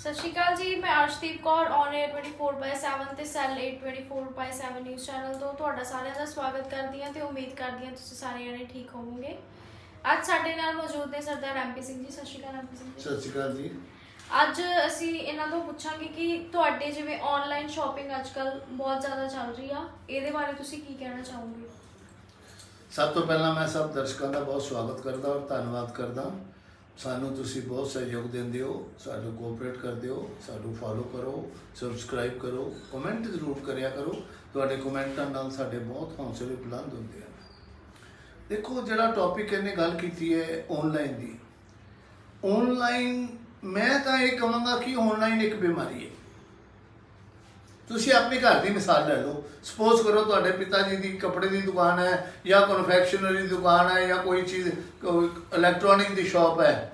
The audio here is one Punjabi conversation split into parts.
ਸਤਿ ਸ਼੍ਰੀ ਅਕਾਲ ਜੀ ਮੈਂ ਅਰਸ਼ਦੀਪ ਕੌਰ ਔਨ 에ਅਰ 24/7 ਤੇ ਸੈਲ 824/7 ਨਿਊਜ਼ ਚੈਨਲ ਤੋਂ ਤੁਹਾਡਾ ਸਾਰਿਆਂ ਦਾ ਸਵਾਗਤ ਕਰਦੀ ਹਾਂ ਤੇ ਉਮੀਦ ਕਰਦੀ ਹਾਂ ਤੁਸੀਂ ਸਾਰੇ ਜਣੇ ਠੀਕ ਹੋਵੋਗੇ। ਅੱਜ ਸਾਡੇ ਨਾਲ ਮੌਜੂਦ ਨੇ ਸਰਦਾਰ ਐਮਪੀ ਸਿੰਘ ਜੀ ਸਤਿ ਸ਼੍ਰੀ ਅਕਾਲ ਐਮਪੀ ਸਿੰਘ ਜੀ। ਸਤਿ ਸ਼੍ਰੀ ਅਕਾਲ ਜੀ। ਅੱਜ ਅਸੀਂ ਇਹਨਾਂ ਤੋਂ ਪੁੱਛਾਂਗੇ ਕਿ ਤੁਹਾਡੇ ਜਿਵੇਂ ਆਨਲਾਈਨ ਸ਼ਾਪਿੰਗ ਅੱਜਕੱਲ ਬਹੁਤ ਜ਼ਿਆਦਾ ਚੱਲ ਰਹੀ ਆ ਇਹਦੇ ਬਾਰੇ ਤੁਸੀਂ ਕੀ ਕਹਿਣਾ ਚਾਹੋਗੇ? ਸਭ ਤੋਂ ਪਹਿਲਾਂ ਮੈਂ ਸਭ ਦਰਸ਼ਕਾਂ ਦਾ ਬਹੁਤ ਸਵਾਗਤ ਕਰਦਾ ਔਰ ਧੰਨਵਾਦ ਕਰਦਾ। ਸਾਨੂੰ ਤੁਸੀਂ ਬਹੁਤ ਸਹਿਯੋਗ ਦਿੰਦੇ ਹੋ, ਸਾਨੂੰ ਕੋਆਪਰੇਟ ਕਰਦੇ ਹੋ, ਸਾਨੂੰ ਫਾਲੋ ਕਰੋ ਸਬਸਕ੍ਰਾਈਬ ਕਰੋ ਕਮੈਂਟ ਜ਼ਰੂਰ ਕਰਿਆ ਕਰੋ। ਤੁਹਾਡੇ ਕਮੈਂਟਾਂ ਨਾਲ ਸਾਡੇ ਬਹੁਤ ਹੌਸਲੇ ਬੁਲੰਦ ਹੁੰਦੇ ਹਨ। ਦੇਖੋ, ਜਿਹੜਾ ਟੌਪਿਕ ਇਹਨੇ ਗੱਲ ਕੀਤੀ ਹੈ ਆਨਲਾਈਨ ਦੀ। ਆਨਲਾਈਨ ਮੈਂ ਤਾਂ ਇਹ ਕਹਾਂਗਾ ਕਿ ਆਨਲਾਈਨ ਇੱਕ ਬਿਮਾਰੀ ਹੈ। ਤੁਸੀਂ ਆਪਣੇ ਘਰ ਦੀ ਮਿਸਾਲ ਲੈ ਲਓ। ਸਪੋਜ਼ ਕਰੋ ਤੁਹਾਡੇ ਪਿਤਾ ਜੀ ਦੀ ਕੱਪੜੇ ਦੀ ਦੁਕਾਨ ਹੈ ਜਾਂ ਕਨਫੈਕਸ਼ਨਰੀ ਦੀ ਦੁਕਾਨ ਹੈ ਜਾਂ ਕੋਈ ਚੀਜ਼ ਇਲੈਕਟ੍ਰੋਨਿਕ ਦੀ ਸ਼ਾਪ ਹੈ।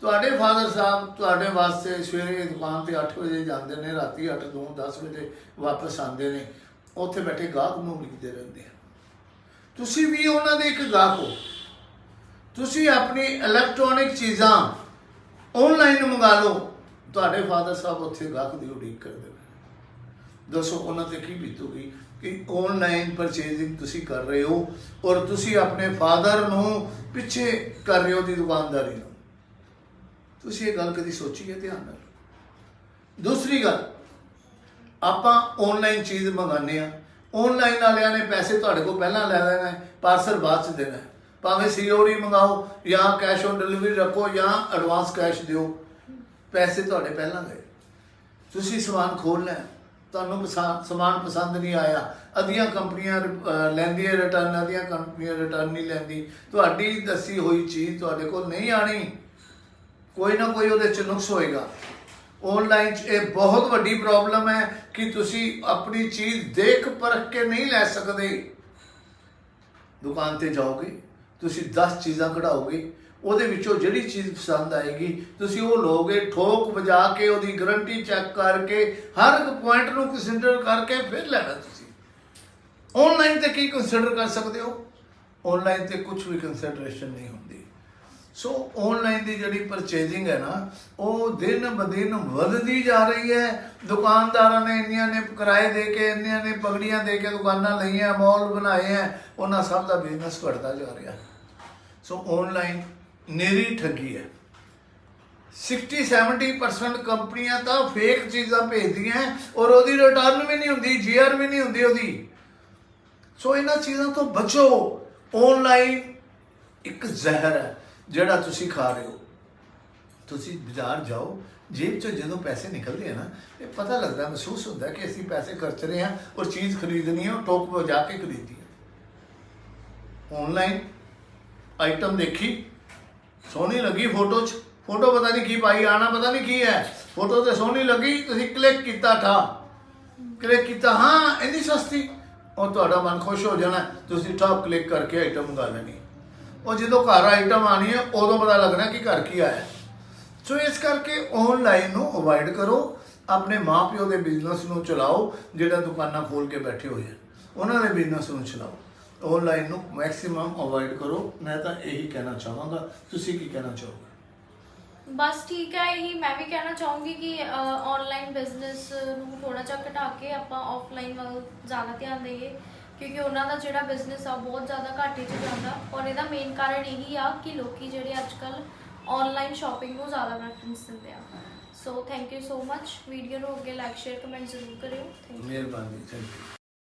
ਤੁਹਾਡੇ ਫਾਦਰ ਸਾਹਿਬ ਤੁਹਾਡੇ ਵਾਸਤੇ ਸਵੇਰੇ ਦੁਕਾਨ ਤੇ 8 ਵਜੇ ਜਾਂਦੇ ਨੇ, ਰਾਤੀ 8 ਤੋਂ 10 ਵਜੇ ਵਾਪਸ ਆਉਂਦੇ ਨੇ। ਉੱਥੇ ਬੈਠੇ ਗਾਹਕ ਨੂੰ ਉਡੀਕਦੇ ਰਹਿੰਦੇ ਆ। ਤੁਸੀਂ ਵੀ ਉਹਨਾਂ ਦੇ ਇੱਕ ਗਾਹਕ ਹੋ। ਤੁਸੀਂ ਆਪਣੀ ਇਲੈਕਟ੍ਰੋਨਿਕ ਚੀਜ਼ਾਂ ਆਨਲਾਈਨ ਮੰਗਾ ਲਓ। ਤੁਹਾਡੇ ਫਾਦਰ ਸਾਹਿਬ ਉੱਥੇ ਗਾਹਕ ਦੀ ਉਡੀਕ ਕਰਦੇ ਦੱਸੋ ਉਹਨਾਂ ਤੇ ਕੀ ਬੀਤੂਗੀ ਕਿ ਆਨਲਾਈਨ ਪਰਚੇਜ਼ਿੰਗ ਤੁਸੀਂ ਕਰ ਰਹੇ ਹੋ ਔਰ ਤੁਸੀਂ ਆਪਣੇ ਫਾਦਰ ਨੂੰ ਪਿੱਛੇ ਕਰ ਰਹੇ ਹੋ ਦੀ ਦੁਕਾਨਦਾਰੀ ਨੂੰ। ਤੁਸੀਂ ਇਹ ਗੱਲ ਕਦੀ ਸੋਚੀ ਹੈ ਧਿਆਨ ਨਾਲ? ਦੂਸਰੀ ਗੱਲ, ਆਪਾਂ ਆਨਲਾਈਨ ਚੀਜ਼ ਮੰਗਾਉਂਦੇ ਆ ਆਨਲਾਈਨ ਵਾਲਿਆਂ ਨੇ ਪੈਸੇ ਤੁਹਾਡੇ ਕੋਲ ਪਹਿਲਾਂ ਲੈ ਲੈਣਾ ਹੈ ਪਾਰਸਲ ਬਾਅਦ ਚ ਦੇਣਾ। ਹੈ ਭਾਵੇਂ ਸੀਓਡੀ ਮੰਗਾਓ ਜਾਂ ਕੈਸ਼ ਔਨ ਡਿਲੀਵਰੀ ਰੱਖੋ ਜਾਂ ਐਡਵਾਂਸ ਕੈਸ਼ ਦਿਓ, ਪੈਸੇ ਤੁਹਾਡੇ ਪਹਿਲਾਂ ਗਏ। ਤੁਸੀਂ ਸਮਾਨ ਖੋਲ ਲਿਆ ਤੁਹਾਨੂੰ ਪਸੰਦ ਸਮਾਨ ਪਸੰਦ ਨਹੀਂ ਆਇਆ ਅਧੀਆਂ ਕੰਪਨੀਆਂ ਅਹ, ਲੈਂਦੀਆਂ ਰਿਟਰਨ ਅਧੀਆਂ ਕੰਪਨੀਆਂ ਰਿਟਰਨ ਨਹੀਂ ਲੈਂਦੀ ਤੁਹਾਡੀ ਦੱਸੀ ਹੋਈ ਚੀਜ਼ ਤੁਹਾਡੇ ਕੋਲ ਨਹੀਂ ਆਣੀ ਕੋਈ ਨਾ ਕੋਈ ਉਹਦੇ ਚ ਨੁਕਸ ਹੋਏਗਾ। ਆਨਲਾਈਨ ਚ ਇਹ ਬਹੁਤ ਵੱਡੀ ਪ੍ਰੋਬਲਮ ਹੈ ਕਿ ਤੁਸੀਂ ਆਪਣੀ ਚੀਜ਼ ਦੇਖ ਪਰਖ ਕੇ ਨਹੀਂ ਲੈ ਸਕਦੇ। ਦੁਕਾਨ ਤੇ ਜਾਓਗੇ ਤੁਸੀਂ 10 ਚੀਜ਼ਾਂ ਕਢਾਓਗੇ, ਉਹਦੇ ਵਿੱਚੋਂ ਜਿਹੜੀ ਚੀਜ਼ ਪਸੰਦ ਆਏਗੀ, ਤੁਸੀਂ ਉਹ ਲਓਗੇ, ਠੋਕ ਵਜਾ ਕੇ ਉਹਦੀ ਗਰੰਟੀ ਚੈੱਕ ਕਰਕੇ, ਹਰ ਇੱਕ ਪੁਆਇੰਟ ਨੂੰ ਕੰਸੀਡਰ ਕਰਕੇ ਫਿਰ ਲੈਣਾ ਤੁਸੀਂ। ਆਨਲਾਈਨ ਤੇ ਕੀ ਕੰਸੀਡਰ ਕਰ ਸਕਦੇ ਹੋ? ਆਨਲਾਈਨ ਤੇ ਕੁਝ ਵੀ ਕੰਸੀਡਰੇਸ਼ਨ ਨਹੀਂ ਹੁੰਦੀ। ਸੋ ਆਨਲਾਈਨ ਦੀ ਜਿਹੜੀ ਪਰਚੇਜ਼ਿੰਗ ਹੈ ਨਾ, ਉਹ ਦਿਨ ਬ ਦਿਨ ਵੱਧਦੀ ਜਾ ਰਹੀ ਹੈ। ਦੁਕਾਨਦਾਰਾਂ ਨੇ ਇੰਨੀਆਂ ਨੇ ਕਿਰਾਏ ਦੇ ਕੇ, ਇੰਨੀਆਂ ਨੇ ਪਗੜੀਆਂ ਦੇ ਕੇ ਦੁਕਾਨਾਂ ਲਈਆਂ ਮਾਲ ਬਣਾਏ ਹੈ, ਉਹਨਾਂ ਸਭ ਦਾ ਬਿਜ਼ਨਸ ਘਟਦਾ ਜਾ ਰਿਹਾ। ਸੋ ਆਨਲਾਈਨ ਨੇਰੀ ਠੱਗੀ ਹੈ। 60 70% ਕੰਪਨੀਆਂ ਤਾਂ ਫੇਕ ਚੀਜ਼ਾਂ ਭੇਜਦੀਆਂ ਔਰ ਉਹਦੀ ਰਿਟਰਨ ਵੀ ਨਹੀਂ ਹੁੰਦੀ ਜੀਆਰ ਵੀ ਨਹੀਂ ਹੁੰਦੀ ਉਹਦੀ। ਸੋ ਇਹਨਾਂ ਚੀਜ਼ਾਂ ਤੋਂ ਬਚੋ। ਆਨਲਾਈਨ ਇੱਕ ਜ਼ਹਿਰ ਹੈ। ਜਿਹੜਾ ਤੁਸੀਂ ਖਾ ਰਹੇ ਹੋ। ਤੁਸੀਂ ਬਾਜ਼ਾਰ ਜਾਓ, ਜੇਬ ਚੋਂ ਜਦੋਂ ਪੈਸੇ ਨਿਕਲਦੇ ਆ ਨਾ, ਇਹ ਪਤਾ ਲੱਗਦਾ, ਮਹਿਸੂਸ ਹੁੰਦਾ ਕਿ ਅਸੀਂ ਪੈਸੇ ਖਰਚ ਰਹੇ ਹਾਂ ਔਰ ਚੀਜ਼ ਖਰੀਦਣੀ ਹੈ ਟੋਪ ਟੋਕ ਵਜਾ ਕੇ ਖਰੀਦੀ ਹੈ ਆਨਲਾਈਨ ਆਈਟਮ ਦੇਖੀ, ਸੋਹਣੀ ਲੱਗੀ ਫੋਟੋ 'ਚ। ਫੋਟੋ ਪਤਾ ਨਹੀਂ ਕੀ ਪਾਈ, ਆਣਾ ਪਤਾ ਨਹੀਂ ਕੀ ਹੈ। ਫੋਟੋ ਤੇ ਸੋਹਣੀ ਲੱਗੀ, ਤੁਸੀਂ ਕਲਿੱਕ ਕੀਤਾ ਠਾ। ਕਲਿੱਕ ਕੀਤਾ, ਹਾਂ, ਇੰਨੀ ਸਸਤੀ। ਉਹ ਤੁਹਾਡਾ ਮਨ ਖੁਸ਼ ਹੋ ਜਾਣਾ, ਤੁਸੀਂ ਟਾਪ ਕਲਿੱਕ ਕਰਕੇ ਆਈਟਮ ਮੰਗਾ ਲੈਣੀ। ਉਹ ਜਦੋਂ ਘਰ ਆਈਟਮ ਆਣੀ ਹੈ, ਉਦੋਂ ਪਤਾ ਲੱਗਣਾ ਕਿ ਘਰ ਕੀ ਆਇਆ। ਸੋ ਇਸ ਕਰਕੇ ਆਨਲਾਈਨ ਨੂੰ ਅਵੋਇਡ ਕਰੋ, ਆਪਣੇ ਮਾਪਿਓ ਦੇ ਬਿਜ਼ਨਸ ਨੂੰ ਚਲਾਓ, ਜਿਹੜਾ ਦੁਕਾਨਾਂ ਖੋਲ ਕੇ ਬੈਠੇ ਹੋਏ ਆ ਉਹਨਾਂ ਦੇ ਬਿਜ਼ਨਸ ਨੂੰ ਚਲਾਓ। ਆਨਲਾਈਨ ਨੂੰ ਮੈਕਸਿਮਮ ਅਵੋਇਡ ਕਰੋ। ਮੈਂ ਤਾਂ ਇਹੀ ਕਹਿਣਾ ਚਾਹਾਂਗਾ। ਤੁਸੀਂ ਕੀ ਕਹਿਣਾ ਚਾਹੋਗੇ? ਬਸ ਠੀਕ ਹੈ, ਇਹੀ ਮੈਂ ਵੀ ਕਹਿਣਾ ਚਾਹੂੰਗੀ ਕਿ ਆਨਲਾਈਨ ਬਿਜ਼ਨਸ ਨੂੰ ਥੋੜਾ ਜਿਹਾ ਘਟਾ ਕੇ ਆਪਾਂ ਆਫਲਾਈਨ ਵੱਲ ਜ਼ਿਆਦਾ ਧਿਆਨ ਦੇਈਏ। ਕਿਉਂਕਿ ਉਹਨਾਂ ਦਾ ਜਿਹੜਾ ਬਿਜ਼ਨਸ ਆ ਬਹੁਤ ਜ਼ਿਆਦਾ ਘਾਟੇ 'ਚ ਜਾਂਦਾ। ਔਰ ਇਹਦਾ ਮੇਨ ਕਾਰਨ ਇਹੀ ਆ ਕਿ ਲੋਕੀ ਜਿਹੜੇ ਅੱਜਕੱਲ ਆਨਲਾਈਨ ਸ਼ਾਪਿੰਗ ਨੂੰ ਜ਼ਿਆਦਾ ਪ੍ਰੈਫਰੈਂਸ ਦਿੰਦੇ ਆ। So thank you so much video ਨੂੰ ਅੱਗੇ ਲਾਈਕ ਸ਼ੇਅਰ ਕਮੈਂਟ ਜ਼ਰੂਰ ਕਰਿਓ। ਥੈਂਕ ਯੂ ਮਿਹਰਬਾਨੀ ਥੈਂਕ ਯੂ